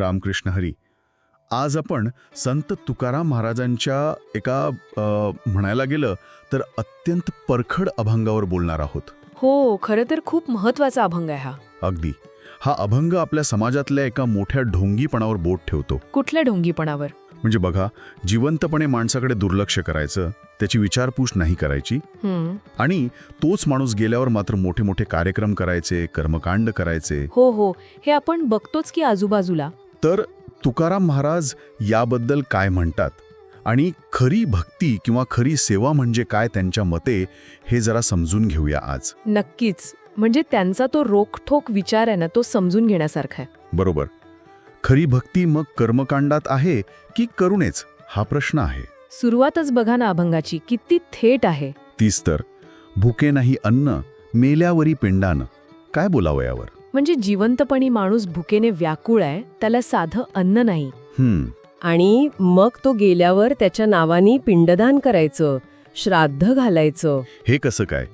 रामकृष्ण हरी. आज आपण संत तुकाराम महाराजांच्या एका म्हणायला गेलं तर अत्यंत परखड अभंगावर बोलणार आहोत. हो खरं तर खूप महत्त्वाचा अभंग आहे हा. अगदी. हा अभंग आपल्या समाजातल्या एका मोठ्या ढोंगीपणावर बोट ठेवतो. कुठल्या ढोंगीपणावर? म्हणजे बघा जिवंतपणे माणसाकडे दुर्लक्ष करायचं त्याची विचारपूस नाही करायची. आणि तोच माणूस गेल्यावर मात्र मोठे मोठे कार्यक्रम करायचे कर्मकांड करायचे. हो हो. हे आपण बघतोच की आजूबाजूला. तर तुकाराम महाराज याबद्दल काय म्हणतात? आणि खरी भक्ती किंवा खरी सेवा म्हणजे काय त्यांच्या मते हे जरा समजून घेऊया आज. नक्कीच. म्हणजे त्यांचा तो रोखठोक विचार आहे ना तो समजून घेण्यासारखा आहे. बरोबर. खरी भक्ती मग कर्मकांडात आहे की करुणेच? हा प्रश्न आहे. सुरुवातच बघा ना अभंगाची किती थेट आहे. तीच तर. भुके नाही अन्न मेल्यावरी पिंडानं. काय बोलावं यावर? म्हणजे जिवंतपणी माणूस भुकेने व्याकुळ आहे त्याला साधं अन्न नाही. हम्म. आणि मग तो गेल्यावर त्याच्या नावानी पिंडदान करायचं श्राद्ध घालायचं. हे कसं काय?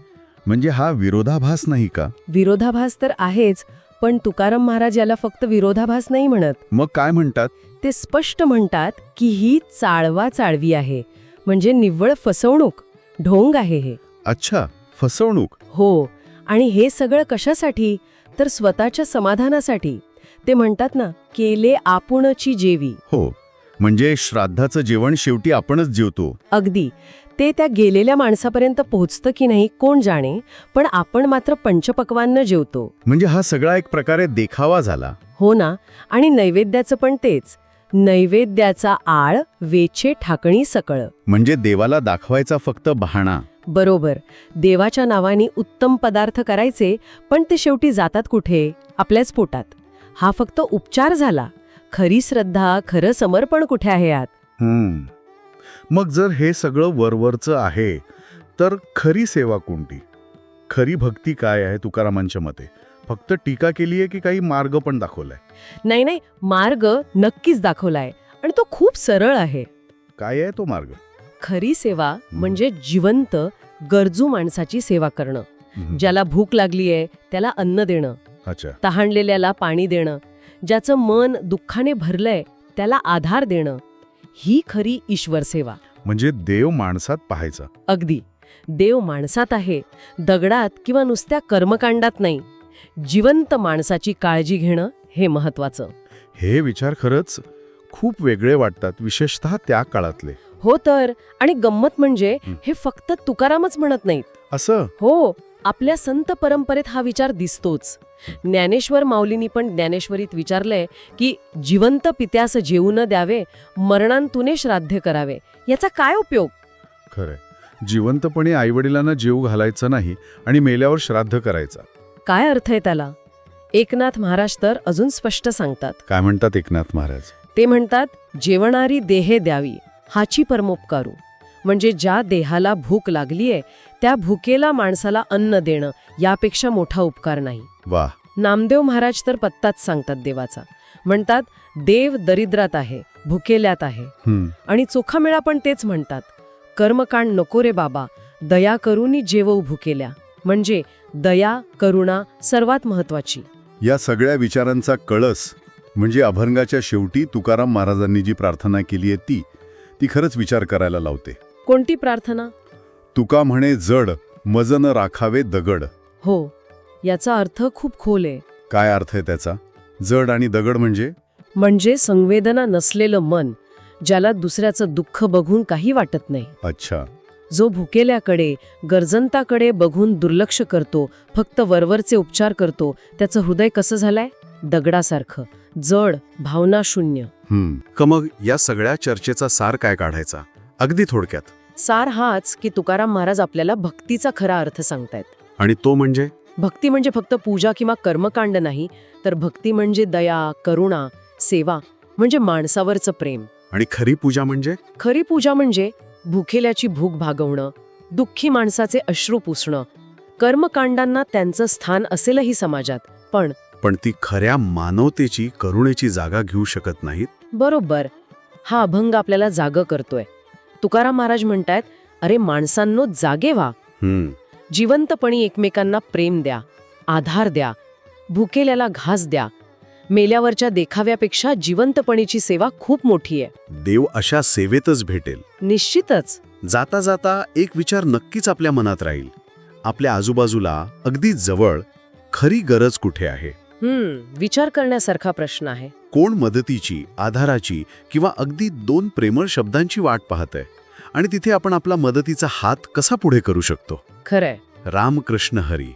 म्हणजे हा विरोधाभास नाही का? विरोधाभास तर आहेच पण तुकाराम महाराज याला फक्त विरोधाभास नाही म्हणत. मग काय म्हणतात? ते स्पष्ट म्हणतात की ही चाळवा चाळवी आहे. म्हणजे निव्वळ फसवणूक ढोंग आहे हे. अच्छा फसवणूक. हो आणि हे सगळं कशासाठी? तर स्वतःच्या समाधानासाठी. ते म्हणतात ना केले आपुणची जेवी. हो म्हणजे श्राद्धाचं जेवण शेवटी आपणच जेवतो. अगदी. ते त्या गेलेल्या माणसापर्यंत पोहोचतं की नाही कोण जाणे पण आपण मात्र पंचपक्वान्न जेवतो. म्हणजे हा सगळा एक प्रकारे देखावा झाला. हो ना आणि नैवेद्याचं पण तेच. नैवेद्याचा आळ वेचे ठाकणी सकळ. म्हणजे देवाला दाखवायचा फक्त बहाणा. बरोबर. देवाच्या नावाने उत्तम पदार्थ करायचे पण ते शेवटी जातात कुठे? आपल्याच पोटात. हा फक्त उपचार झाला. खरी श्रद्धा खरं समर्पण कुठे आहे हम्म. मग जर हे सगळं वरवरचं आहे तर खरी सेवा कोणती? खरी भक्ती काय आहे तुकारामांच्या मते? फक्त टीका केली आहे की काही मार्ग पण दाखवलाय. नाही नाही मार्ग नक्कीच दाखवलाय आणि तो खूप सरळ आहे. काय आहे तो मार्ग? खरी सेवा म्हणजे जिवंत गरजू माणसाची सेवा करणं. ज्याला भूक लागलीये त्याला अन्न देणं. अच्छा. तहानलेल्याला पाणी देणं. ज्याचं मन दुःखाने भरलंय त्याला आधार देणं. ही खरी ईश्वर सेवा. म्हणजे देव माणसात पाहायचा. अगदी. देव माणसात आहे. दगडात किंवा नुसत्या कर्मकांडात नाही. जिवंत माणसाची काळजी घेणं हे महत्वाचं हे विचार खरंच खूप वेगळे वाटतात विशेषतः त्या काळातले. हो तर आणि गंमत म्हणजे हं. फक्त तुकारामच म्हणत नाहीत. असं? हो आपल्या संत परंपरेत हा विचार दिसतोच. ज्ञानेश्वर माऊलींनी पण ज्ञानेश्वरीत विचारलंय की जिवंत पित्यास जेवू न द्यावे मरणांतुने श्राद्ध करावे याचा काय उपयोग? खरंय. जिवंतपणे आईवडिलांना जीव घालायचा नाही आणि मेल्यावर श्राद्ध करायचा. काय अर्थ आहे त्याला? एकनाथ महाराज तर अजून स्पष्ट सांगतात. काय म्हणतात एकनाथ महाराज? ते म्हणतात जेवणारी देहे द्यावी हाची परमोपकारू. म्हणजे ज्या देहाला भूक लागलीये त्या भुकेला माणसाला अन्न देणं यापेक्षा मोठा उपकार नाही. वा नामदेव महाराज तर पत्ताच सांगतात देवाचा. म्हणतात देव दरिद्रात आहे भुकेल्यात आहे. आणि चोखामेळा पण तेच म्हणतात कर्मकांड नको रे बाबा दया करूनी जेवऊ भुकेल्या. म्हणजे दया करुणा सर्वात महत्वाची या सगळ्या विचारांचा कळस म्हणजे अभंगाच्या शेवटी तुकाराम महाराजांनी जी प्रार्थना केली आहे ती ती खरंच विचार करायला लावते. कोणती प्रार्थना? तुका म्हणे जड मजन राखावे दगड. हो याचा अर्थ खूप खोल आहे. काय अर्थ आहे त्याचा? जड आणि दगड म्हणजे? म्हणजे संवेदना नसलेलं मन ज्याला दुसऱ्याचं दुःख बघून काही वाटत नाही. अच्छा. जो भुकेल्याकडे गरजंताकडे बघून दुर्लक्ष करतो फक्त वरवरचे उपचार करतो त्याचं हृदय कसं झालंय? दगडासारखं. जड भावना शून्य. क मग या सगळ्या चर्चेचा सार काय काढायचा? अगदी थोडक्यात. सार हाच की तुकाराम महाराज आपल्याला भक्तीचा खरा अर्थ सांगतायत. आणि तो म्हणजे? भक्ती म्हणजे फक्त पूजा किंवा कर्मकांड नाही तर भक्ती म्हणजे दया करुणा सेवा म्हणजे माणसावरचं प्रेम. आणि खरी पूजा म्हणजे? खरी पूजा म्हणजे भुकेल्याची भूक भागवणं दुःखी माणसाचे अश्रू पुसणं कर्मकांडांना त्यांचं स्थान असेलही समाजात पण पण ती खऱ्या मानवतेची करुणेची जागा घेऊ शकत नाहीत? बरोबर. हा अभंग आपल्याला जाग करतोय. तुकाराम महाराज म्हणतायत अरे माणसांनो जागे व्हा. हम्म. जिवंतपणी एकमेकांना प्रेम द्या आधार द्या भुकेल्याला घास द्या मेल्यावरच्या देखाव्यापेक्षा जिवंतपणीची सेवा खूप मोठी आहे. देव अशा सेवेतच भेटेल. निश्चितच. जाता जाता एक विचार नक्कीच आपल्या मनात राहील. आपल्या आजूबाजूला अगदी जवळ खरी गरज कुठे आहे? हम्म विचार करण्यासारखा प्रश्न आहे. कोण मदतीची आधाराची किंवा अगदी दोन प्रेमळ शब्दांची वाट पाहत आहे आणि तिथे आपण आपला मदतीचा हात कसा पुढे करू शकतो? खरंय. रामकृष्ण हरी.